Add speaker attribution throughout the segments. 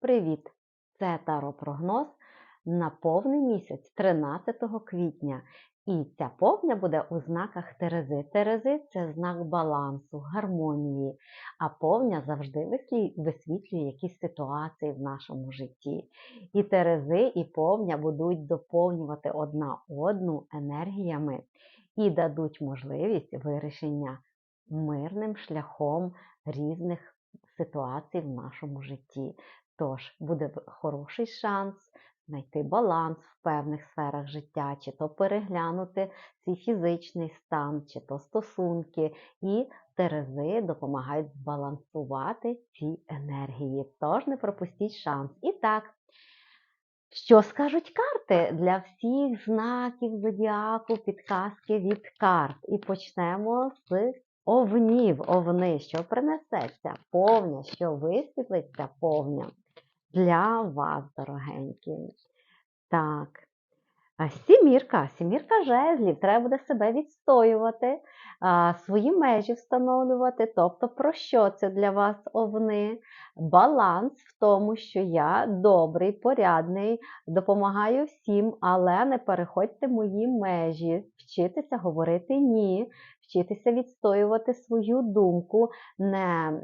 Speaker 1: Привіт! Це Таро-прогноз на повний місяць 13 квітня. І ця повня буде у знаках Терези. Терези це знак балансу, гармонії, а повня завжди висвітлює якісь ситуації в нашому житті. І Терези, і повня будуть доповнювати одна одну енергіями і дадуть можливість вирішення мирним шляхом різних ситуацій в нашому житті. Тож буде хороший шанс знайти баланс в певних сферах життя, чи то переглянути свій фізичний стан, чи то стосунки. І терези допомагають збалансувати ці енергії. Тож не пропустіть шанс. І так. Що скажуть карти для всіх знаків зодіаку, підказки від карт? І почнемо з овнів. Овни, що принесеться? Повня, що висвітлиться повня для вас, дорогенькі. Так. Сімірка, сімірка жезлів, треба буде себе відстоювати, свої межі встановлювати. Тобто, про що це для вас овни? Баланс в тому, що я добрий, порядний, допомагаю всім, але не переходьте мої межі, вчитися говорити ні, вчитися відстоювати свою думку не,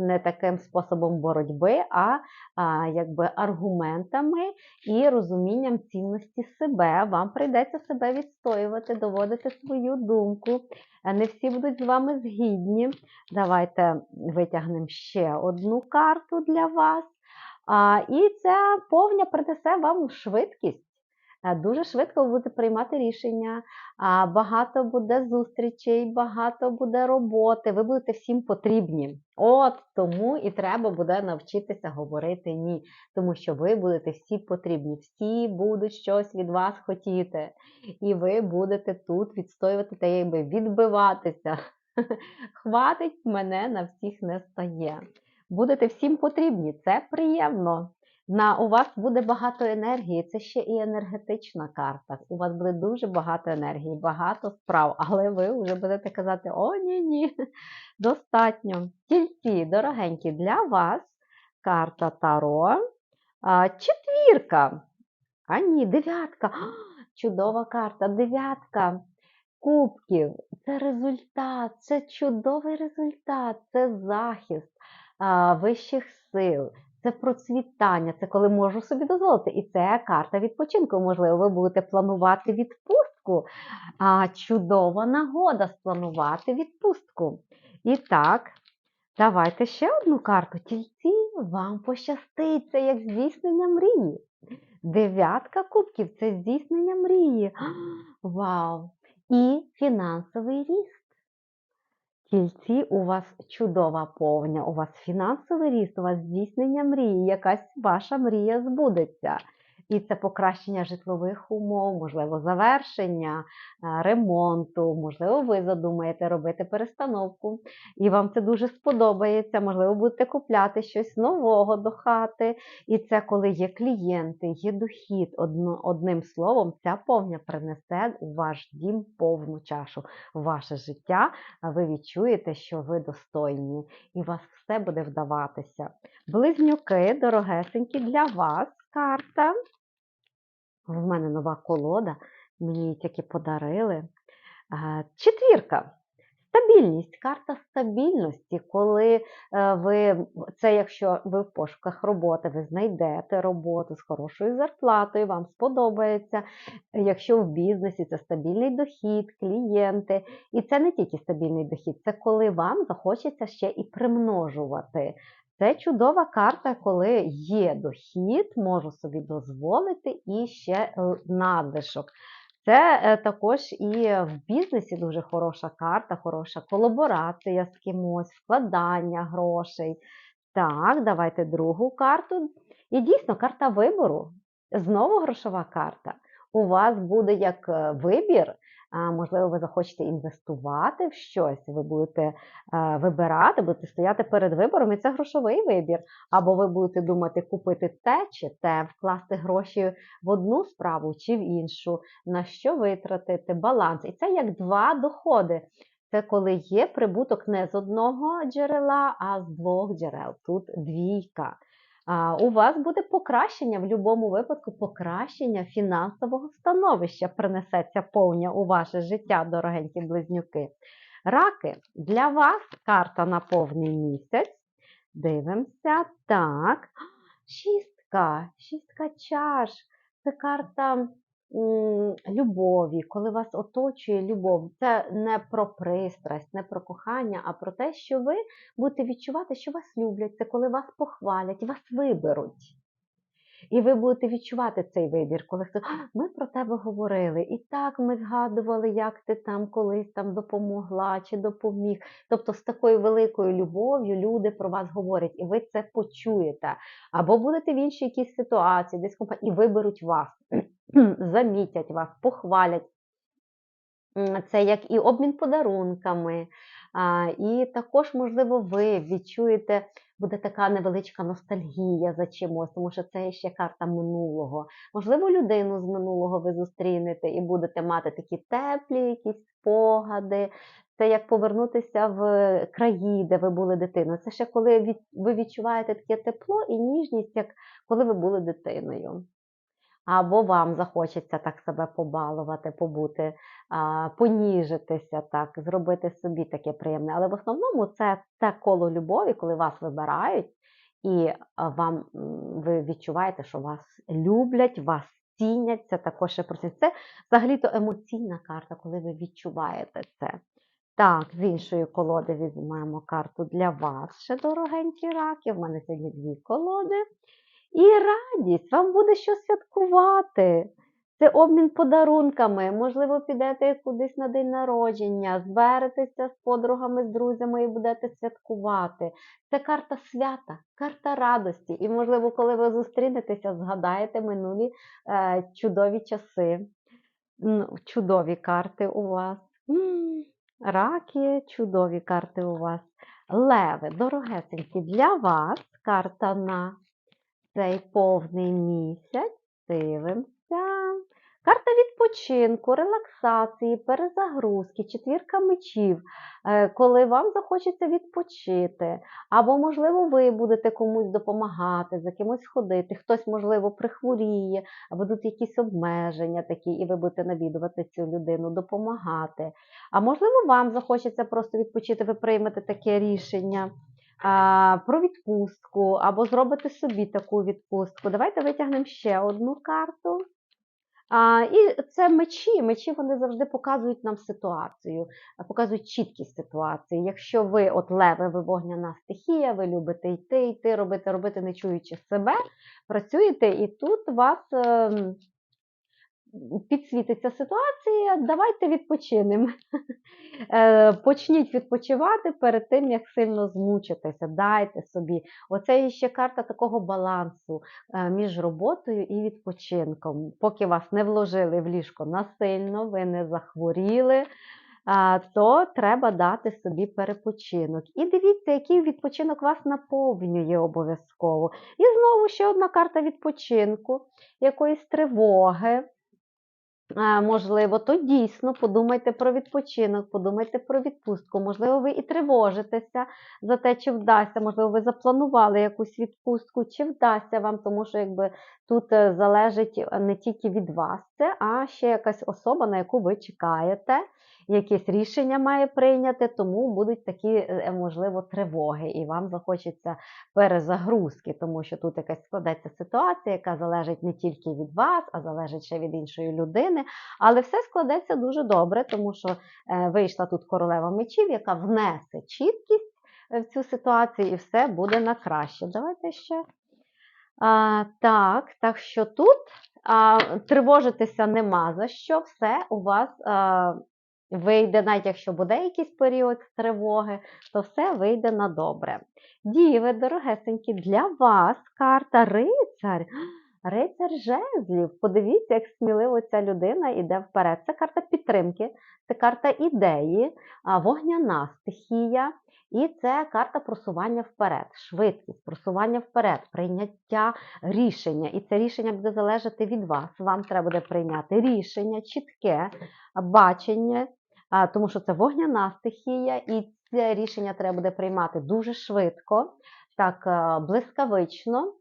Speaker 1: не таким способом боротьби, а, а якби аргументами і розумінням цінності себе. Вам прийдеться себе відстоювати, доводити свою думку. Не всі будуть з вами згідні. Давайте витягнемо ще одну карту для вас. А, і ця повня принесе вам швидкість. Е, Дуже швидко ви будете приймати рішення, багато буде зустрічей, багато буде роботи, ви будете всім потрібні. От тому і треба буде навчитися говорити ні тому що ви будете всі потрібні, всі будуть щось від вас хотіти, і ви будете тут відстоювати та якби відбиватися. Хватить мене на всіх не стає. Будете всім потрібні, це приємно. На, у вас буде багато енергії, це ще і енергетична карта. У вас буде дуже багато енергії, багато справ, але ви вже будете казати: о, ні, ні, достатньо. Тільці, дорогенькі, для вас карта Таро. Четвірка. А ні, дев'ятка. Чудова карта. Дев'ятка кубків. Це результат, це чудовий результат, це захист а, вищих сил, це процвітання, це коли можу собі дозволити. І це карта відпочинку. Можливо, ви будете планувати відпустку. А, чудова нагода спланувати відпустку. І так, давайте ще одну карту. Тільці вам пощастить, це як здійснення мрії. Дев'ятка кубків це здійснення мрії. Вау! І фінансовий ріст. Тільці у вас чудова повня, у вас фінансовий ріст, у вас здійснення мрії, якась ваша мрія збудеться. І це покращення житлових умов, можливо, завершення е, ремонту, можливо, ви задумаєте робити перестановку, і вам це дуже сподобається. Можливо, будете купляти щось нового до хати. І це коли є клієнти, є дохід. Одним словом, ця повня принесе у ваш дім повну чашу, в ваше життя. Ви відчуєте, що ви достойні, і вас все буде вдаватися. Близнюки, дорогесенькі, для вас карта. В мене нова колода, мені її тільки подарили. Четвірка. Стабільність, карта стабільності, коли е, ви, це якщо ви в пошуках роботи, ви знайдете роботу з хорошою зарплатою, вам сподобається. Якщо в бізнесі це стабільний дохід, клієнти. І це не тільки стабільний дохід, це коли вам захочеться ще і примножувати. Це чудова карта, коли є дохід, можу собі дозволити і ще е, надлишок. Це е, також і в бізнесі дуже хороша карта, хороша колаборація з кимось, вкладання грошей. Так, давайте другу карту. І дійсно, карта вибору. Знову грошова карта. У вас буде як е, вибір. Можливо, ви захочете інвестувати в щось, ви будете е, вибирати, будете стояти перед вибором, і це грошовий вибір. Або ви будете думати купити те чи те, вкласти гроші в одну справу чи в іншу, на що витратити, баланс. І це як два доходи. Це коли є прибуток не з одного джерела, а з двох джерел. Тут двійка. У вас буде покращення в будь-якому випадку, покращення фінансового становища принесеться повня у ваше життя, дорогенькі близнюки. Раки, для вас карта на повний місяць. Дивимося. Так. Шістка, шістка чаш. Це карта любові, коли вас оточує любов. Це не про пристрасть, не про кохання, а про те, що ви будете відчувати, що вас люблять. Це коли вас похвалять, вас виберуть. І ви будете відчувати цей вибір, коли хтось ми про тебе говорили, і так ми згадували, як ти там колись там допомогла чи допоміг. Тобто з такою великою любов'ю люди про вас говорять, і ви це почуєте. Або будете в іншій якійсь ситуації, десь і виберуть вас, замітять вас, похвалять. Це як і обмін подарунками, і також, можливо, ви відчуєте, буде така невеличка ностальгія за чимось, тому що це ще карта минулого. Можливо, людину з минулого ви зустрінете і будете мати такі теплі якісь спогади. Це як повернутися в краї, де ви були дитиною. Це ще коли ви відчуваєте таке тепло і ніжність, як коли ви були дитиною. Або вам захочеться так себе побалувати, побути, поніжитися, так, зробити собі таке приємне. Але в основному це те коло любові, коли вас вибирають, і вам ви відчуваєте, що вас люблять, вас цінять. Це також ще про це. Це взагалі-то емоційна карта, коли ви відчуваєте це. Так, з іншої колоди візьмемо карту для вас, ще дорогенькі раки. В мене сьогодні дві колоди. І радість, вам буде що святкувати. Це обмін подарунками. Можливо, підете кудись на день народження, зберетеся з подругами, з друзями і будете святкувати. Це карта свята, карта радості. І, можливо, коли ви зустрінетеся, згадаєте минулі е, чудові часи. Чудові карти у вас. М, Раки, чудові карти у вас. Леви, дорогесенькі, для вас карта на цей повний місяць. Дивимося. Карта відпочинку, релаксації, перезагрузки, четвірка мечів, е, коли вам захочеться відпочити, або, можливо, ви будете комусь допомагати, за кимось ходити, хтось, можливо, прихворіє, будуть якісь обмеження такі, і ви будете навідувати цю людину, допомагати. А можливо, вам захочеться просто відпочити, ви приймете таке рішення про відпустку, або зробите собі таку відпустку. Давайте витягнемо ще одну карту. А, і це мечі. Мечі вони завжди показують нам ситуацію, показують чіткість ситуації. Якщо ви, от леви, ви вогняна стихія, ви любите йти, йти, робити, робити, не чуючи себе, працюєте, і тут вас. Підсвітиться ситуація, давайте відпочинемо. Е, Почніть відпочивати перед тим, як сильно змучитеся. Дайте собі. Оце ще карта такого балансу е, між роботою і відпочинком. Поки вас не вложили в ліжко насильно, ви не захворіли, то треба дати собі перепочинок. І дивіться, який відпочинок вас наповнює обов'язково. І знову ще одна карта відпочинку, якоїсь тривоги. Можливо, то дійсно подумайте про відпочинок, подумайте про відпустку. Можливо, ви і тривожитеся за те, чи вдасться. Можливо, ви запланували якусь відпустку, чи вдасться вам, тому що якби тут е, залежить е, не тільки від вас це, а ще якась особа, на яку ви чекаєте. Якесь рішення має прийняти, тому будуть такі, е, можливо, тривоги, і вам захочеться перезагрузки, тому що тут якась складеться ситуація, яка залежить не тільки від вас, а залежить ще від іншої людини. Але все складеться дуже добре, тому що е, вийшла тут королева мечів, яка внесе чіткість е, в цю ситуацію, і все буде на краще. Давайте ще. А, так, так що тут а, тривожитися нема за що, все у вас а, вийде, навіть якщо буде якийсь період тривоги, то все вийде на добре. Діви, дорогесенькі, для вас карта рицар. Рицар жезлів. Подивіться, як сміливо ця людина йде вперед. Це карта підтримки, це карта ідеї, вогняна стихія. І це карта просування вперед, швидкість, просування вперед, прийняття рішення. І це рішення буде залежати від вас. Вам треба буде прийняти рішення, чітке бачення, тому що це вогняна стихія, і це рішення треба буде приймати дуже швидко, так блискавично.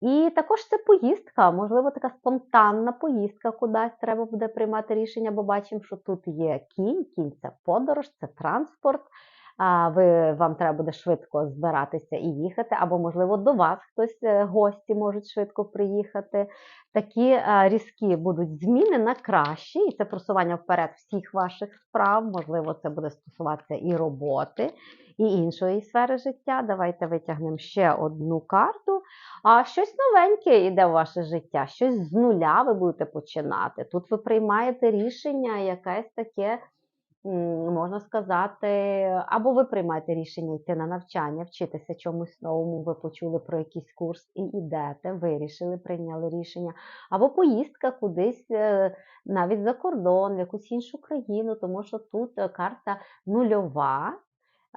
Speaker 1: І також це поїздка, можливо, така спонтанна поїздка кудись треба буде приймати рішення, бо бачимо, що тут є кінь, кінь це подорож, це транспорт. Ви вам треба буде швидко збиратися і їхати, або, можливо, до вас хтось е, гості можуть швидко приїхати. Такі е, різкі будуть зміни на краще, і це просування вперед всіх ваших справ. Можливо, це буде стосуватися і роботи, і іншої сфери життя. Давайте витягнемо ще одну карту. А щось новеньке йде в ваше життя, щось з нуля ви будете починати. Тут ви приймаєте рішення, якесь таке. Можна сказати, або ви приймаєте рішення йти на навчання, вчитися чомусь новому, ви почули про якийсь курс і йдете, вирішили, прийняли рішення, або поїздка кудись е, навіть за кордон, в якусь іншу країну, тому що тут е, карта нульова.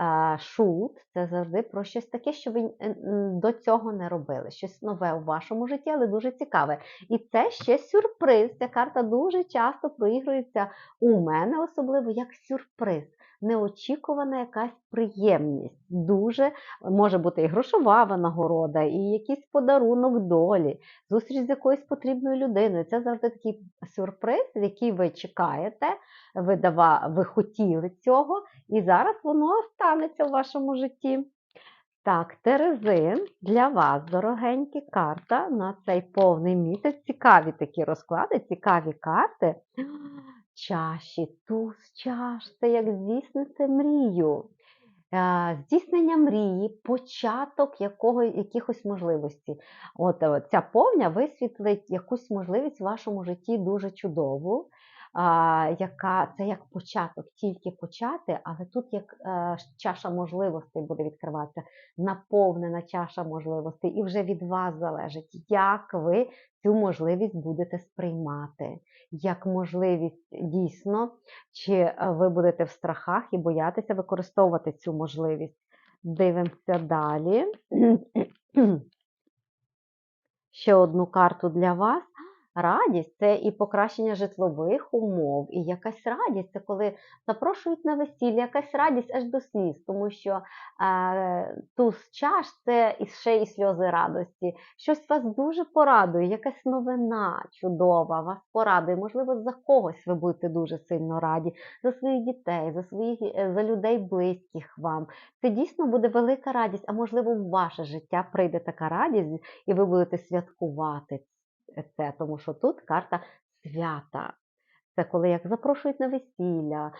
Speaker 1: Е, Шут це завжди про щось таке, що ви е, до цього не робили, щось нове у вашому житті, але дуже цікаве. І це ще сюрприз. Ця карта дуже часто проігрується у мене, особливо як сюрприз. Неочікувана якась приємність. Дуже може бути і грошова винагорода, і якийсь подарунок долі, зустріч з якоюсь потрібною людиною. Це завжди такий сюрприз, який ви чекаєте, ви, дава, ви хотіли цього, і зараз воно станеться в вашому житті. Так, Терезин, для вас, дорогенькі, карта на цей повний місяць. Цікаві такі розклади, цікаві карти. Чаші, туз чаш, це як здійснити мрію. Е, Здійснення мрії, початок якого, якихось можливостей. От е, ця повня висвітлить якусь можливість в вашому житті дуже чудову, яка це як початок, тільки почати, але тут як е, чаша можливостей буде відкриватися, наповнена чаша можливостей, і вже від вас залежить, як ви цю можливість будете сприймати, як можливість дійсно, чи е, ви будете в страхах і боятися використовувати цю можливість. Дивимося далі. Ще одну карту для вас. Радість це і покращення житлових умов, і якась радість це коли запрошують на весілля, якась радість аж до сліз, тому що е, туз чаш це і ще і сльози радості. Щось вас дуже порадує, якась новина чудова, вас порадує. Можливо, за когось ви будете дуже сильно раді, за своїх дітей, за своїх е, за людей близьких вам. Це дійсно буде велика радість, а можливо, в ваше життя прийде така радість, і ви будете святкувати це, тому що тут карта свята. Це коли як запрошують на весілля,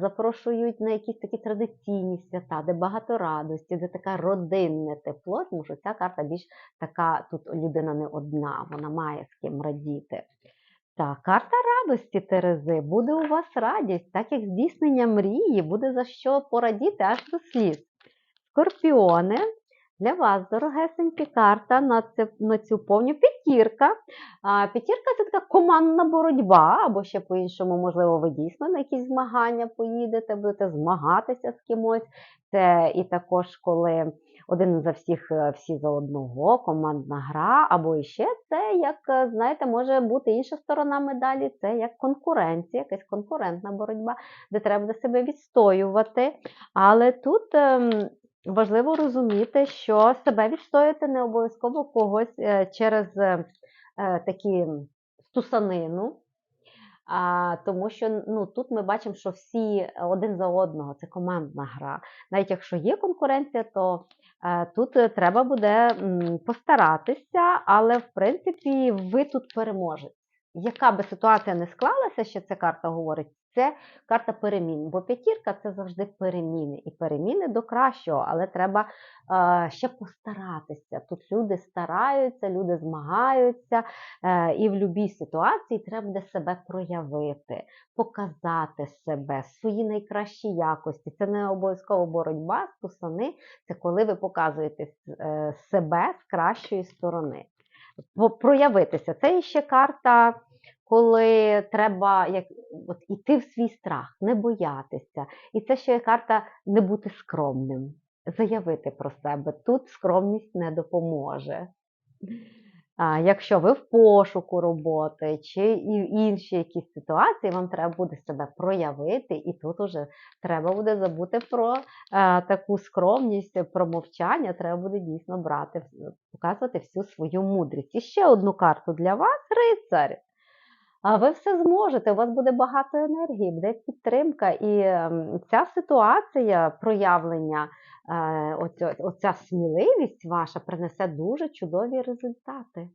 Speaker 1: запрошують на якісь такі традиційні свята, де багато радості, де таке родинне тепло, тому що ця карта більш така, тут людина не одна, вона має з ким радіти. Так, карта радості Терези, буде у вас радість, так як здійснення мрії, буде за що порадіти аж до сліз. Скорпіони, для вас, дорогесенькі, карта на, це, на цю повню п'ятірка. П'ятірка це така командна боротьба, або ще по-іншому, можливо, ви дійсно на якісь змагання поїдете, будете змагатися з кимось. Це і також, коли один за всіх, е, всі за одного, командна гра, або іще це, як, е, знаєте, може бути інша сторона медалі, це як конкуренція, якась конкурентна боротьба, де треба себе відстоювати. Але тут. Важливо розуміти, що себе відстояти не обов'язково когось е, через е, е, такі стусанину, а, тому що ну, тут ми бачимо, що всі один за одного це командна гра. Навіть якщо є конкуренція, то е, тут треба буде м, постаратися, але в принципі ви тут переможете. Яка би ситуація не склалася, що ця карта говорить, це карта перемін. Бо п'ятірка це завжди переміни. І переміни до кращого, але треба е, ще постаратися. Тут люди стараються, люди змагаються, е, і в будь-якій ситуації треба буде себе проявити, показати себе, свої найкращі якості. Це не обов'язково боротьба, стусани, це коли ви показуєте е, себе з кращої сторони. Проявитися. Це ще карта коли треба як, от, іти в свій страх, не боятися. І це ще карта не бути скромним, заявити про себе. Тут скромність не допоможе. Якщо ви в пошуку роботи чи інші якісь ситуації, вам треба буде себе проявити, і тут уже треба буде забути про е, таку скромність, про мовчання. Треба буде дійсно брати, показувати всю свою мудрість. І ще одну карту для вас, рицар. А ви все зможете, у вас буде багато енергії, буде підтримка, і ем, ця ситуація проявлення, е, оця, оця сміливість ваша принесе дуже чудові результати.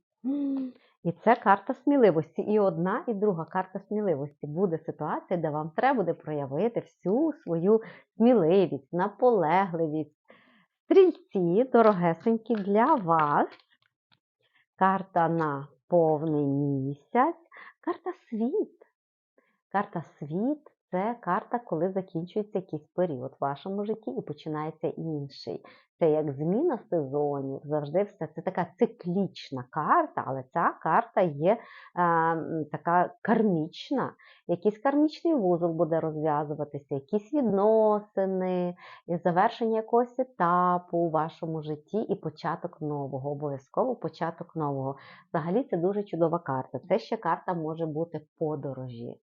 Speaker 1: І це карта сміливості. І одна, і друга карта сміливості. Буде ситуація, де вам треба буде проявити всю свою сміливість, наполегливість. Стрільці, дорогесенькі, для вас. Карта на повний місяць. Карта світ. Карта світ це карта, коли закінчується якийсь період в вашому житті і починається інший. Це як зміна сезонів, завжди все. Це така циклічна карта, але ця карта є е, така кармічна. Якийсь кармічний вузол буде розв'язуватися, якісь відносини, завершення якогось етапу у вашому житті і початок нового, обов'язково початок нового. Взагалі це дуже чудова карта. Це ще карта може бути подорожі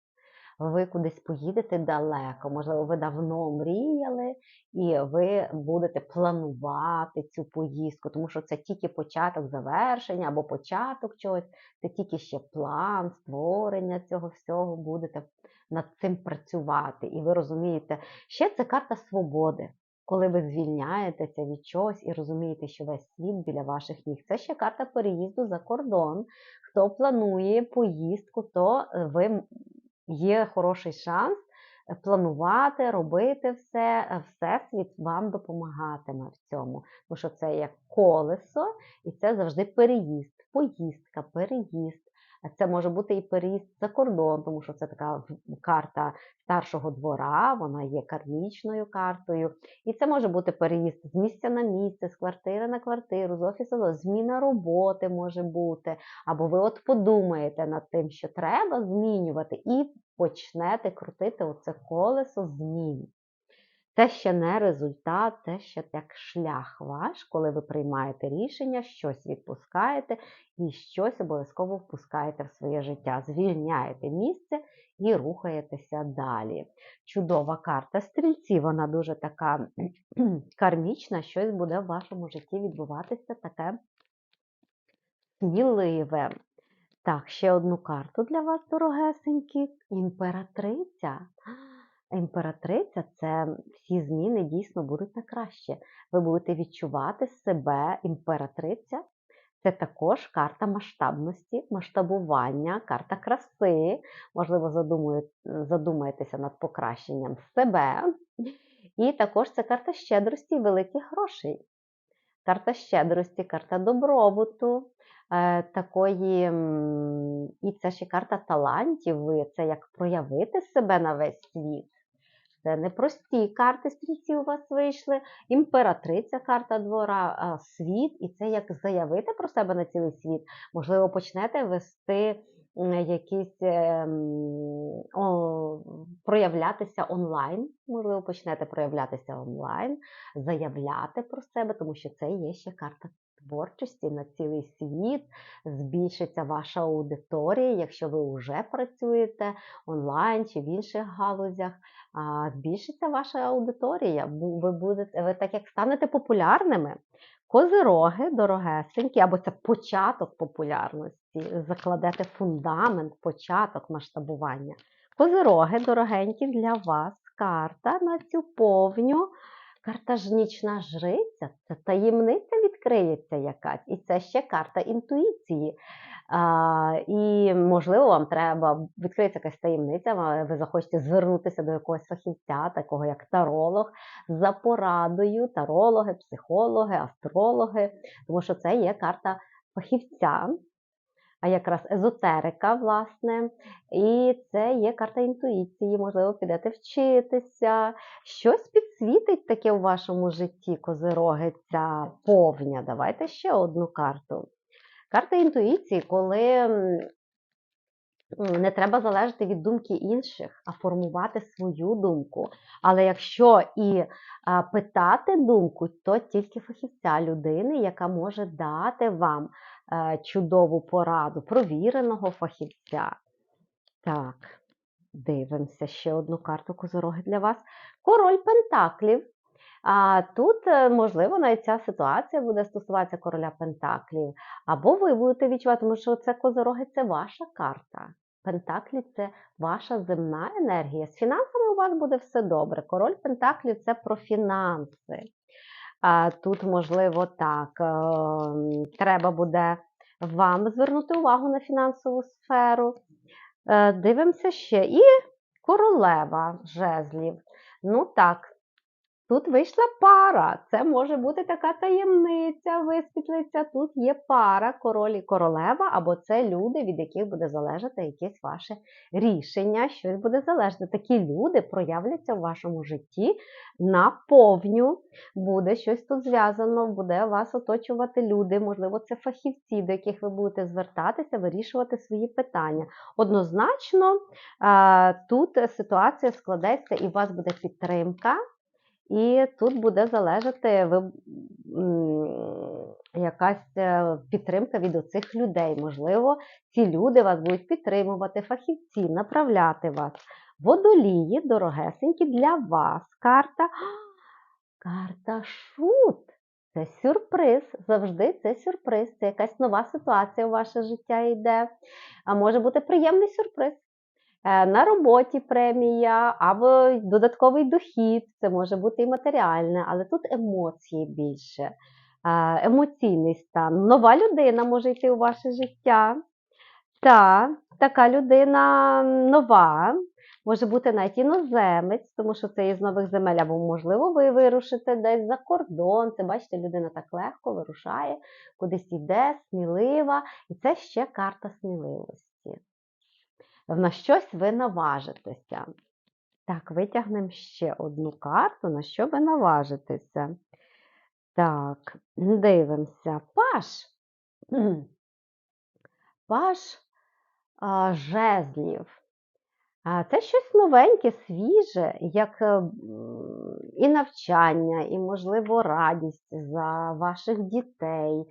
Speaker 1: ви кудись поїдете далеко, можливо, ви давно мріяли, і ви будете планувати цю поїздку, тому що це тільки початок завершення або початок чогось, це тільки ще план, створення цього всього, будете над цим працювати. І ви розумієте, ще це карта свободи. Коли ви звільняєтеся від чогось і розумієте, що весь світ біля ваших ніг. Це ще карта переїзду за кордон. Хто планує поїздку, то ви є хороший шанс е, планувати, робити все, е, всесвіт вам допомагатиме в цьому. Тому що це як колесо, і це завжди переїзд, поїздка, переїзд. Це може бути і переїзд за кордон, тому що це така карта старшого двора, вона є кармічною картою. І це може бути переїзд з місця на місце, з квартири на квартиру, з офісу, зміна роботи може бути. Або ви от подумаєте над тим, що треба змінювати, і почнете крутити оце колесо змін. Це ще не результат, це ще як шлях ваш, коли ви приймаєте рішення, щось відпускаєте і щось обов'язково впускаєте в своє життя. Звільняєте місце і рухаєтеся далі. Чудова карта стрільці, вона дуже така кармічна, щось буде в вашому житті відбуватися таке сміливе. Так, ще одну карту для вас, дорогесенькі. Імператриця. Імператриця це всі зміни дійсно будуть на краще. Ви будете відчувати себе імператриця. Це також карта масштабності, масштабування, карта краси. Можливо, задумаєтеся над покращенням себе. І також це карта щедрості і великих грошей. Карта щедрості, карта добробуту, е, такої, і це ще карта талантів. Це як проявити себе на весь світ. Це непрості карти стрільці у вас вийшли. Імператриця карта двора, світ, і це як заявити про себе на цілий світ. Можливо, почнете вести якісь ем, о, проявлятися онлайн. Можливо, почнете проявлятися онлайн, заявляти про себе, тому що це є ще карта творчості на цілий світ, збільшиться ваша аудиторія, якщо ви вже працюєте онлайн чи в інших галузях, збільшиться ваша аудиторія, ви будете, ви так як станете популярними. Козироги дорогесенькі, або це початок популярності, закладете фундамент, початок масштабування. Козироги дорогенькі для вас карта на цю повню. Карта ж жриця це таємниця відкриється якась. І це ще карта інтуїції. А, І, можливо, вам треба відкриється якась таємниця, ви захочете звернутися до якогось фахівця, такого як таролог, за порадою, тарологи, психологи, астрологи, тому що це є карта фахівця а якраз езотерика, власне, і це є карта інтуїції, можливо, підете вчитися. Щось підсвітить таке у вашому житті, козироги, ця повня. Давайте ще одну карту. Карта інтуїції, коли не треба залежати від думки інших, а формувати свою думку. Але якщо і питати думку, то тільки фахівця людини, яка може дати вам чудову пораду провіреного фахівця. Так, дивимося ще одну карту козороги для вас. Король Пентаклів. А тут, е, можливо, навіть ця ситуація буде стосуватися короля Пентаклів. Або ви будете відчувати, тому що це козороги це ваша карта. Пентаклі це ваша земна енергія. З фінансами у вас буде все добре. Король Пентаклів це про фінанси. Тут, можливо, так, е, треба буде вам звернути увагу на фінансову сферу. Е, Дивимося ще. І королева жезлів. Ну так, тут вийшла пара. Це може бути така таємниця, висвітлиться. Тут є пара, король і королева, або це люди, від яких буде залежати якесь ваше рішення, щось буде залежати. Такі люди проявляться в вашому житті наповню. Буде щось тут зв'язано, буде вас оточувати люди, можливо, це фахівці, до яких ви будете звертатися, вирішувати свої питання. Однозначно, тут ситуація складеться і у вас буде підтримка. І тут буде залежати ви, якась е, підтримка від оцих людей. Можливо, ці люди вас будуть підтримувати, фахівці, направляти вас. Водолії, дорогесенькі, для вас карта. Карта шут. Це сюрприз. Завжди це сюрприз. Це якась нова ситуація у ваше життя йде. А може бути приємний сюрприз. Е, На роботі премія або додатковий дохід, це може бути і матеріальне, але тут емоції більше, е, емоційний стан. Нова людина може йти у ваше життя. Та, така людина нова, може бути навіть іноземець, тому що це із нових земель, або, можливо, ви вирушите десь за кордон. Це, бачите, людина так легко вирушає, кудись йде, смілива. І це ще карта сміливості на щось ви наважитеся. Так, витягнемо ще одну карту, на що ви наважитеся. Так, дивимося. Паш. Паш а, жезлів. А, Це щось новеньке, свіже, як е, і навчання, і, можливо, радість за ваших дітей.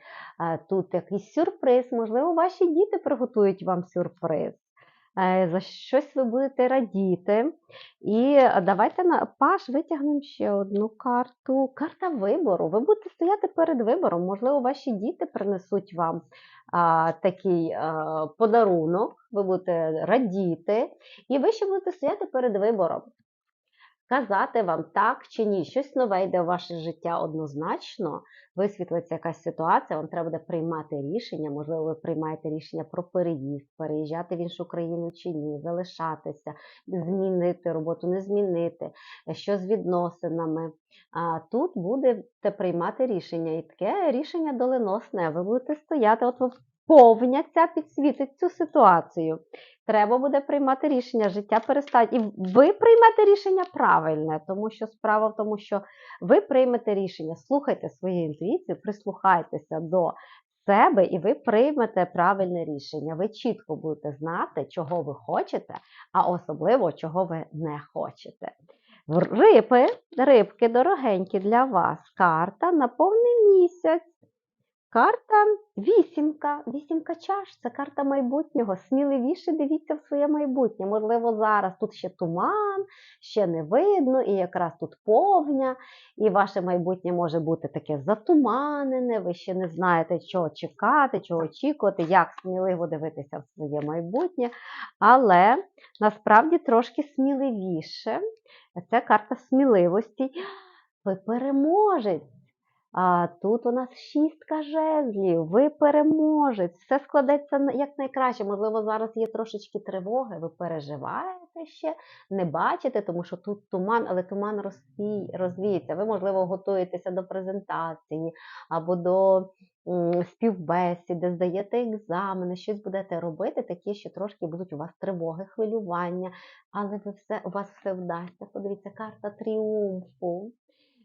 Speaker 1: Тут якийсь сюрприз, можливо, ваші діти приготують вам сюрприз. Е, за щось ви будете радіти. І давайте на паш витягнемо ще одну карту. Карта вибору. Ви будете стояти перед вибором. Можливо, ваші діти принесуть вам а, такий а, подарунок, ви будете радіти, і ви ще будете стояти перед вибором казати вам так чи ні, щось нове йде в ваше життя однозначно, висвітлиться якась ситуація, вам треба буде приймати рішення. Можливо, ви приймаєте рішення про переїзд, переїжджати в іншу країну чи ні, залишатися, змінити роботу, не змінити, що з відносинами. А тут будете приймати рішення, і таке рішення доленосне. Ви будете стояти, от повня ця підсвітить цю ситуацію. Треба буде приймати рішення, життя перестать. І ви приймете рішення правильне, тому що справа в тому, що ви приймете рішення, слухайте свою інтуїцію, прислухайтеся до себе, і ви приймете правильне рішення. Ви чітко будете знати, чого ви хочете, а особливо, чого ви не хочете. Риби, рибки дорогенькі для вас. Карта на повний місяць. Карта вісімка. Вісімка чаш це карта майбутнього. Сміливіше дивіться в своє майбутнє. Можливо, зараз тут ще туман, ще не видно, і якраз тут повня, і ваше майбутнє може бути таке затуманене, ви ще не знаєте, чого чекати, чого очікувати, як сміливо дивитися в своє майбутнє. Але насправді трошки сміливіше. Це карта сміливості. Ви переможець. А Тут у нас шістка жезлів, ви переможець, все складеться як найкраще. Можливо, зараз є трошечки тривоги, ви переживаєте ще, не бачите, тому що тут туман, але туман розвіється. Ви, можливо, готуєтеся до презентації або до співбесіди, здаєте екзамени, щось будете робити, такі, що трошки будуть у вас тривоги, хвилювання, але ви все, у вас все вдасться. Подивіться, карта тріумфу.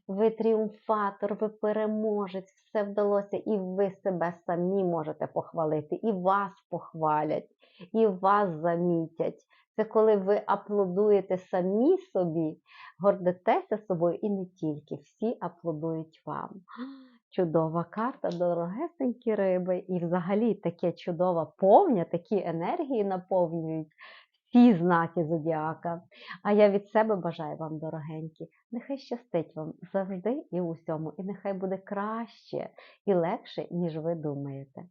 Speaker 1: Ви тріумфатор, ви переможець, все вдалося, і ви себе самі можете похвалити, і вас похвалять, і вас замітять. Це коли ви аплодуєте самі собі, гордитеся собою і не тільки всі аплодують вам. Чудова карта, дорогесенькі риби. І взагалі таке чудова повня, такі енергії наповнюють всі знаки зодіака. А я від себе бажаю вам, дорогенькі, нехай щастить вам завжди і у всьому, і нехай буде краще і легше, ніж ви думаєте.